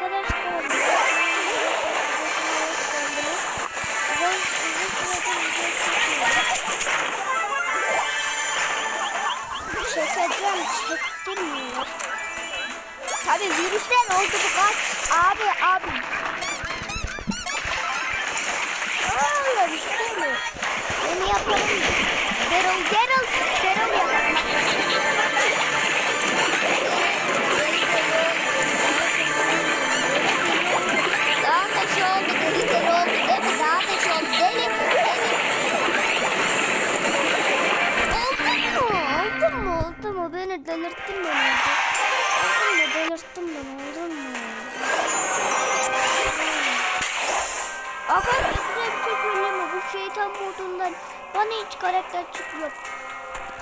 Arkadaşlar Ben çekiyorum. Çekeceğim, çektirmiyor. Tabi virüsten oldu bu kaç. Şeytan modundan bana hiç karakter çıkmıyor.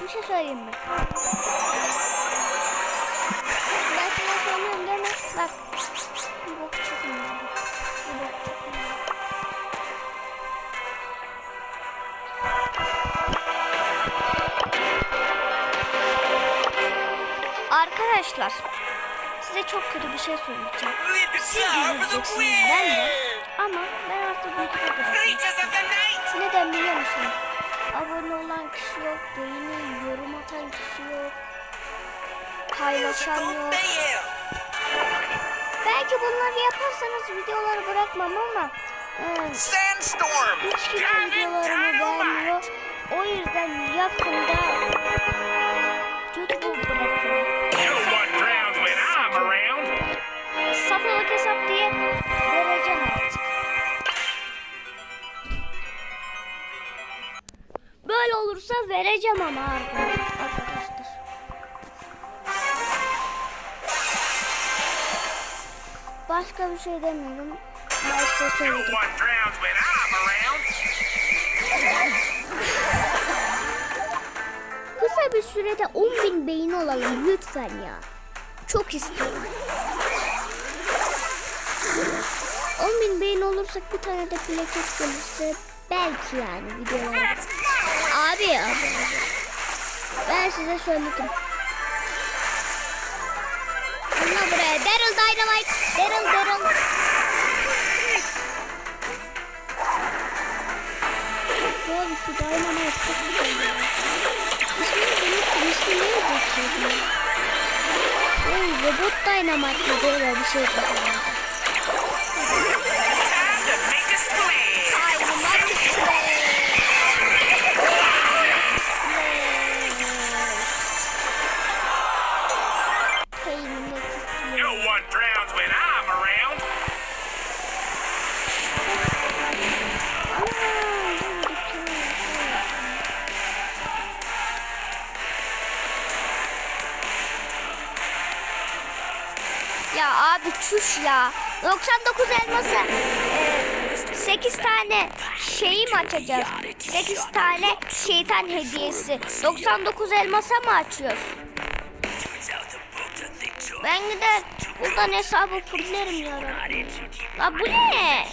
Bir şey söyleyeyim mi? Ben sana söylüyorum değil mi? Bak. Bir bok çıkmıyor. Bir bok çıkmıyor. Arkadaşlar size çok kötü bir şey söyleyeceğim. Siz üzüleceksiniz ben de. Ama ben artık YouTube'a bırakacağım. Neden biliyor musunuz? Abone olan kişi yok, beğeni, yorum atan kişi yok. Paylaşan yok. Belki bunları yaparsanız videoları bırakmam ama e, Sandstorm! hiç kimse videolarımı beğenmiyor. O yüzden yakında şey demiyorum. No söyledim. Kısa bir sürede 10.000 beyin olalım lütfen ya. Çok istiyorum. 10.000 beyin olursak bir tane de plaket gelirse belki yani videolar. Abi ya. Ben size söyledim. Bununla buraya. Daryl Dynamite. Şey, robot Dynamite mi böyle bir şey var. Time 99 elması. 8 tane şeyi mi açacağız? 8 tane şeytan hediyesi. 99 elmasa mı açıyoruz? Ben gider buradan hesabı fullerim ya. La bu ne?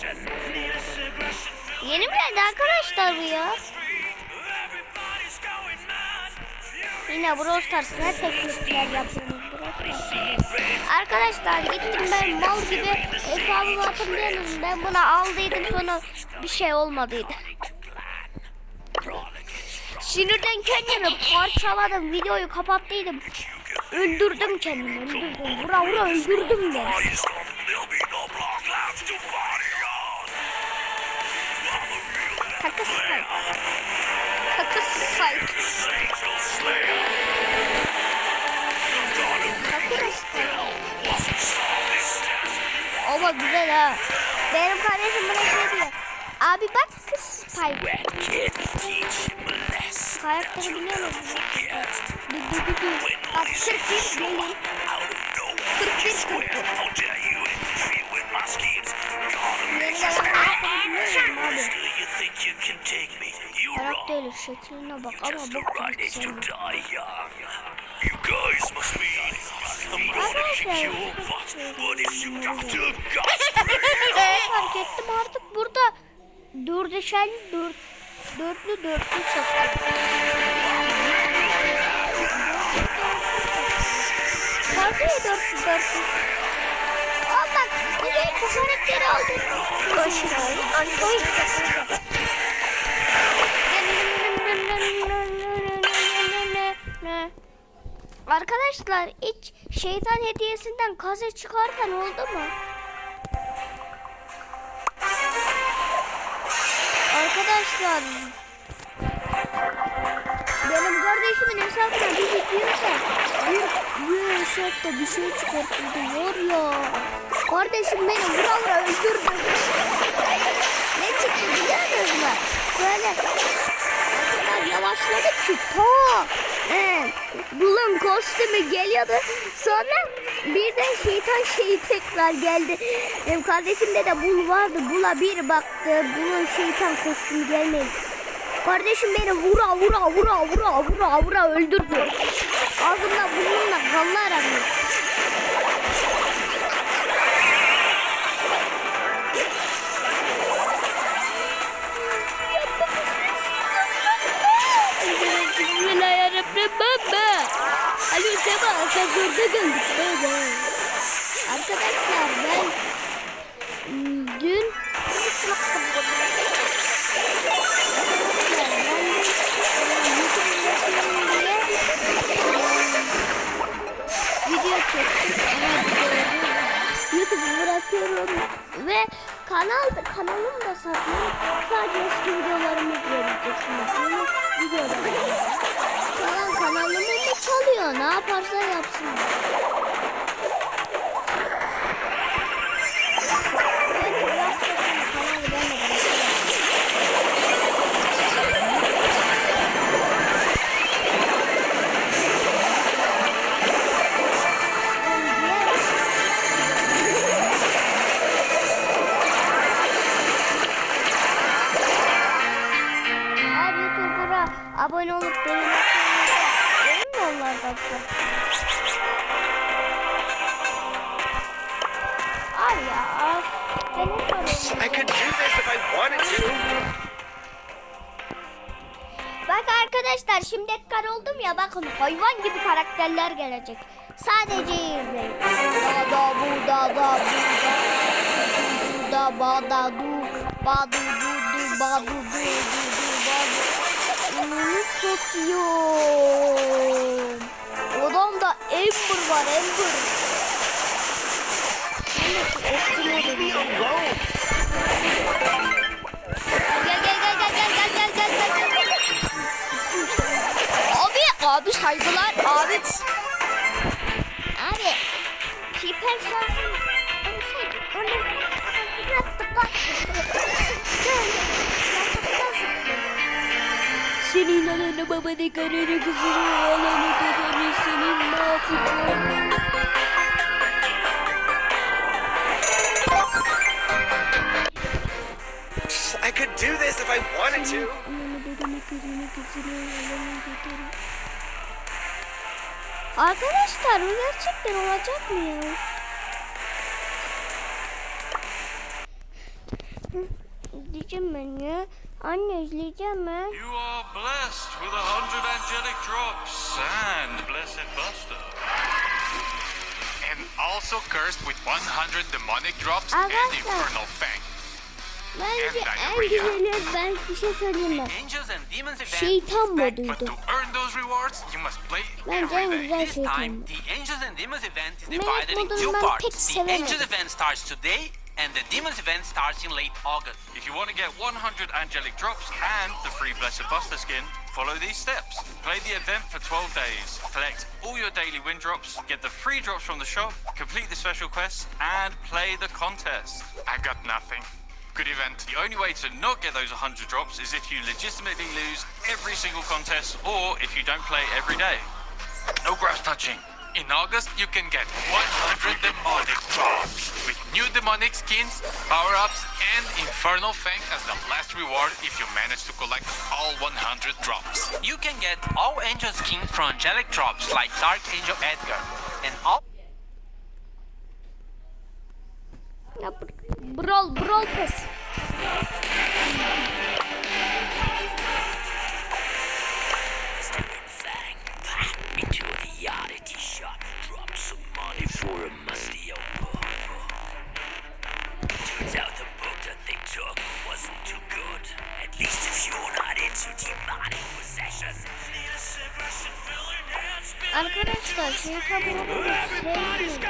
Yeni mi geldi arkadaşlar bu ya? Yine Brawl Stars'ına teklifler yapıyoruz. Arkadaşlar gittim ben mal gibi hesabımı hatırlıyorsunuz. Ben bunu aldıydım sonra bir şey olmadıydı. Sinirden kendimi parçaladım. Videoyu kapattıydım. Öldürdüm kendimi. Öldürdüm. Vura vura öldürdüm ben. Kaka spike. Kaka spike. Ama güzel ha. Benim kardeşim buna şey diyor. Abi bak kız Spike. Karakteri biliyor musun? Dı dı dı dı. Bak 41 gelin. 41 41. Benim de ben karakteri şekline bak ama karakteri. You guys must be fark ettim artık burada dördeşerli dört, dörtlü dörtlü satıyor. Vardı ya dörtlü dörtlü. Allah kuzey bu karakteri aldı. Koşun abi. Antoy Arkadaşlar hiç şeytan hediyesinden kaze çıkarken oldu mu? Arkadaşlar benim kardeşimin hesabına bir gidiyorsa bir, bir hesapta bir şey çıkartıldı var ya. Kardeşim beni vura vura öldürdü. Ne çıktı biliyor musunuz? Böyle yavaşladı ki ta Bulun kostümü geliyordu. Sonra birden şeytan şeyi tekrar geldi. Benim kardeşimde de bul vardı. Bula bir baktı. Bulun şeytan kostümü gelmedi. Kardeşim beni vura vura vura vura vura vura öldürdü. Ağzımda burnumda kanlar akıyor. işe bak hazırda gömdük böyle. Arkadaşlar ben hmm, dün video çektim. YouTube'u bırakıyorum ve kanal kanalım da satmıyor. Sadece eski videolarımı göreceksiniz. Yani videolarımı. Kalan kanalımı çalıyor. Ne yaparsa yapsın. abone olup beğenmeyi mi onlardan Ay ya. I could do this if I wanted to. Bak arkadaşlar şimdi kar oldum ya bakın hayvan gibi karakterler gelecek. Sadece izleyin. Da da bu da da bu da. Bu da ba da du. Ba du du du ba du du du du ba du. Onu satıyor. Odamda Ember var Ember. Gel gel gel gel gel gel gel gel gel. Abi abi saygılar abi. Abi hiper şansım olsaydı onu yaptık bak. Senin ananı babanı karını kızını oğlanı dedenin senin ne yapacağım? I could do this if I wanted to. Arkadaşlar bu gerçekten olacak mı ya? Hı, İzleyeceğim ben ya. You are blessed with a hundred angelic drops and blessed Buster. And also cursed with 100 demonic drops and infernal fang. She tumbled. But to earn those rewards, you must play every day. This time, the Angels and Demons event is divided in two parts. The Angels event starts today Angels event starts today, and the Demons event starts in late August. If you want to get 100 angelic drops and the free Blessed Buster skin, follow these steps. Play the event for 12 days. Collect all your daily win drops, get the free drops from the shop, complete the special quests, and play the contest. I got nothing. Good event. The only way to not get those 100 drops is if you legitimately lose every single contest or if you don't play every day. No grass touching. In August, you can get 100 demonic drops with new demonic skins, power-ups, and Infernal Fang as the last reward if you manage to collect all 100 drops. You can get all Angel skins from angelic drops like Dark Angel Edgar, and all Ya brawl brawl pass. Arkadaşlar şeytan modu sevdim.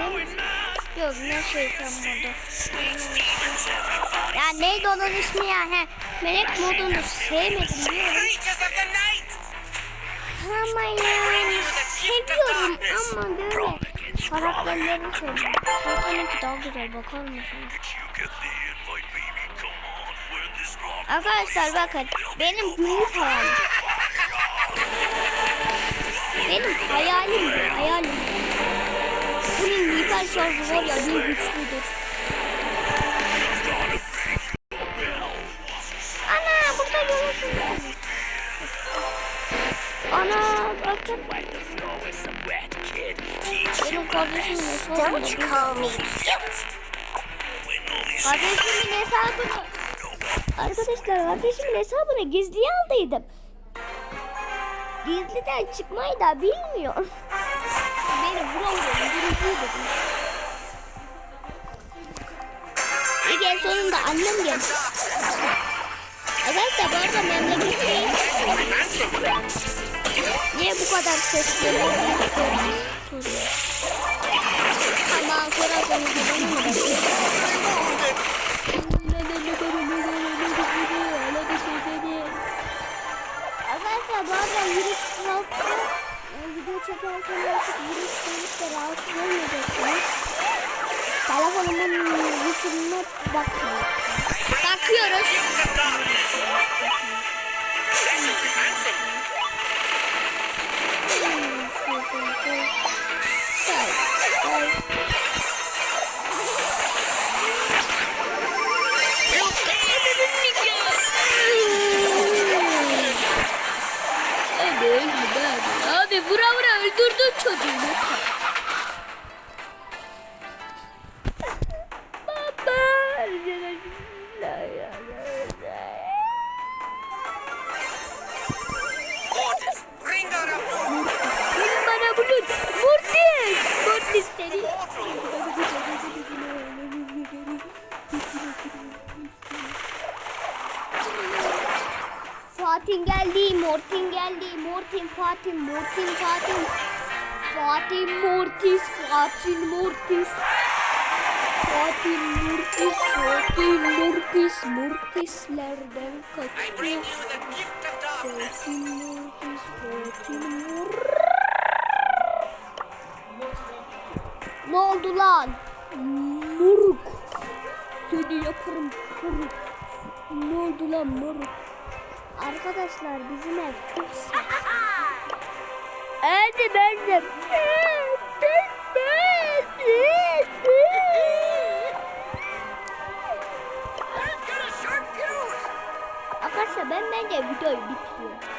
Yok ne şeytan modu. Ya neydi onun ismi ya? He. Melek modunu sevmedim diyorum. Ama ya seviyorum ama böyle karakterleri seviyorum. Şeytanınki daha güzel bakar mısınız? Arkadaşlar bakın benim büyük hayalim. Benim hayalim bu hayalim. Bunun hiper şarjı var ya bir güçlüdür. Ana burada görüyorsun. Ana bakın. Benim kardeşimin hesabına Don't call me cute. Kardeşimin hesabını Arkadaşlar kardeşimin hesabını gizliye aldıydım. Gizliden çıkmayı da bilmiyor. Beni vura vura öldürücüydü. İlk en sonunda annem geldi. Arkadaşlar bu arada memleketteyim. Niye bu kadar ses geliyor? Soruyor. Tamam sorarsanız benim mi? Virüs kalktı. Video çekerken artık virüs kalktı rahatsız olmayacaksınız. Telefonumun virüsüne bakmıyor. Bakıyoruz. Hadi hadi. Abi vura vura Fatih geldi, Mortin geldi, Mortin, Fatih, Mortin, Fatih. Fatih, Mortis, Fatih, Mortis. Fatih, Mortis, Fatih, Mortis, Mortislerden darkness! Fatih, Mortis, Fatih, Mortis. Ne oldu lan? Moruk. Seni yaparım moruk. Ne oldu lan moruk? Arkadaşlar bizim ev çok sıcak. Hadi ben de. Arkadaşlar ben bence videoyu bitiriyorum.